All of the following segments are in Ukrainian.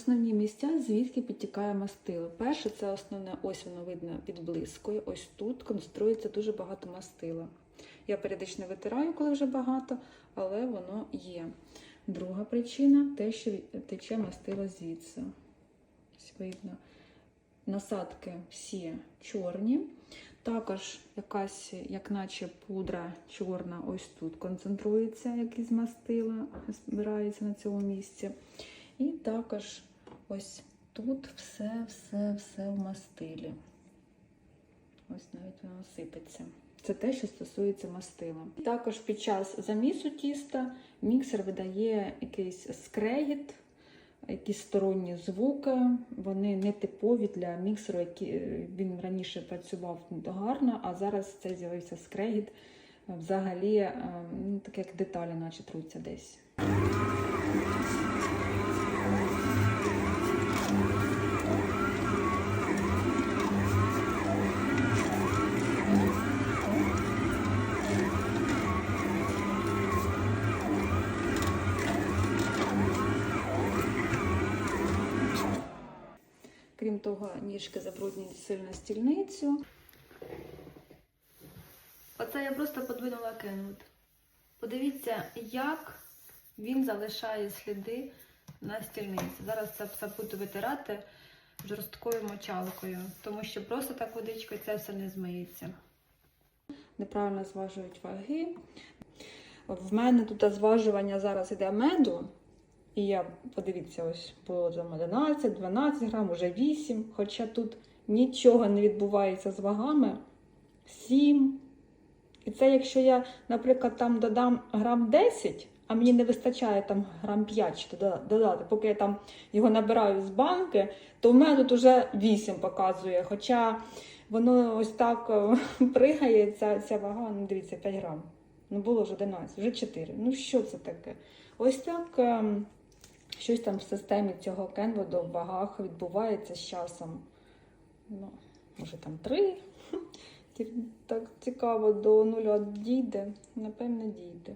Основні місця, звідки підтікає мастило. Перше, це основне, ось воно видно під відблискує. Ось тут концентрується дуже багато мастила. Я періодично витираю, коли вже багато, але воно є. Друга причина те, що тече мастило звідси. Ось видно. Насадки всі чорні. Також якась, як наче пудра чорна, ось тут концентрується, як із мастила, збирається на цьому місці. І також ось тут все, все, все в мастилі. Ось навіть воно сипеться. Це те, що стосується мастила. Також під час замісу тіста міксер видає якийсь скрегіт, якісь сторонні звуки. Вони не типові для міксеру, який він раніше працював гарно, а зараз це з'явився скрегіт. Взагалі, е, ну, так як деталі, наче труться десь. Того, ніжки забруднюють сильно стільницю. Оце я просто подвинула кенвуд. Подивіться, як він залишає сліди на стільниці. Зараз це все буду витирати жорсткою мочалкою, тому що просто так водичкою це все не змиється. Неправильно зважують ваги. В мене тут зважування зараз іде меду. І я, подивіться, ось було там 11, 12 грам, уже 8, хоча тут нічого не відбувається з вагами. 7. І це якщо я, наприклад, там додам грам 10, а мені не вистачає там грам 5 додати, поки я там його набираю з банки, то в мене тут уже 8 показує. Хоча воно ось так е, пригає, ця, ця вага, ну дивіться, 5 грам. Ну було ж 11, вже 4. Ну що це таке? Ось так ем, щось там в системі цього кенводу в вагах відбувається з часом. Ну, може там три. Так цікаво, до нуля дійде, напевне, дійде.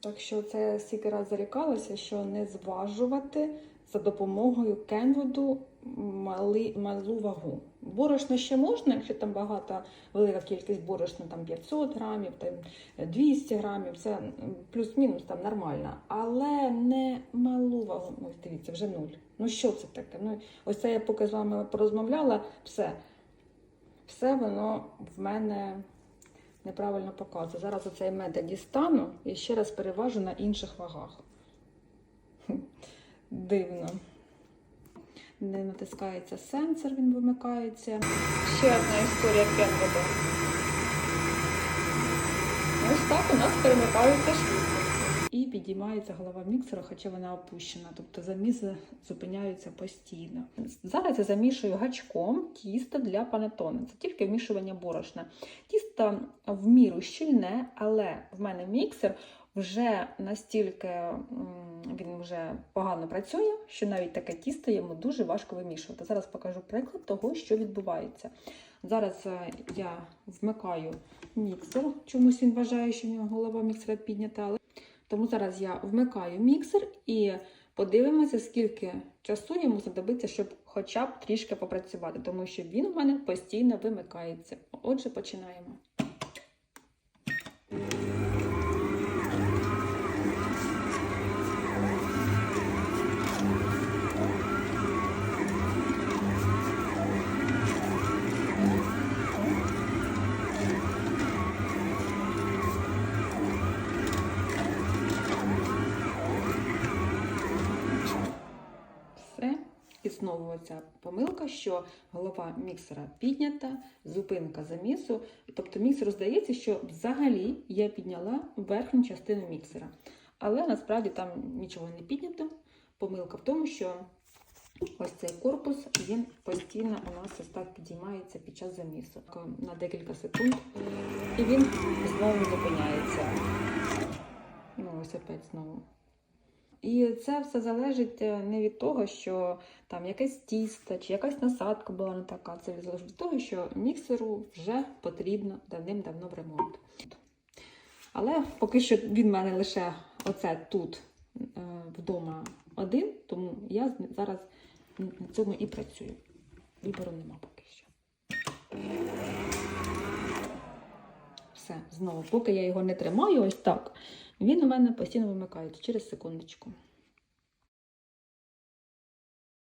Так що це стільки раз зарікалася, що не зважувати за допомогою кенвуду мали, малу вагу. Борошно ще можна, якщо там багата велика кількість борошна, там 500 грамів, там 200 грамів, це плюс-мінус там нормально. Але не малу вагу. Ось дивіться, вже нуль. Ну що це таке? Ну, ось це я поки з вами порозмовляла, все. Все воно в мене неправильно показує. Зараз оцей меда дістану і ще раз переважу на інших вагах. Дивно. Не натискається сенсор, він вимикається. Ще одна історія кенводу. Ось так у нас перемикаються швидкості. І підіймається голова міксера, хоча вона опущена, тобто заміси зупиняються постійно. Зараз я замішую гачком тісто для панетони. Це тільки вмішування борошна. Тісто в міру щільне, але в мене міксер вже настільки він вже погано працює, що навіть таке тісто йому дуже важко вимішувати. Зараз покажу приклад того, що відбувається. Зараз я вмикаю міксер, чомусь він вважає, що в нього голова міксера піднята. Тому зараз я вмикаю міксер і подивимося, скільки часу йому знадобиться, щоб хоча б трішки попрацювати, тому що він у мене постійно вимикається. Отже, починаємо. І знову оця помилка, що голова міксера піднята, зупинка замісу. Тобто міксеру здається, що взагалі я підняла верхню частину міксера. Але насправді там нічого не піднято. Помилка в тому, що ось цей корпус він постійно у нас ось так підіймається під час замісу на декілька секунд. І він знову зупиняється. Ну, ось опять знову. І це все залежить е, не від того, що там якесь тісто чи якась насадка була не така. Це залежить від того, що міксеру вже потрібно давним-давно в ремонт. Але поки що він в мене лише оце тут вдома один, тому я зараз на цьому і працюю. Вибору нема поки що. Все, знову, поки я його не тримаю ось так, він у мене постійно вимикається через секундочку.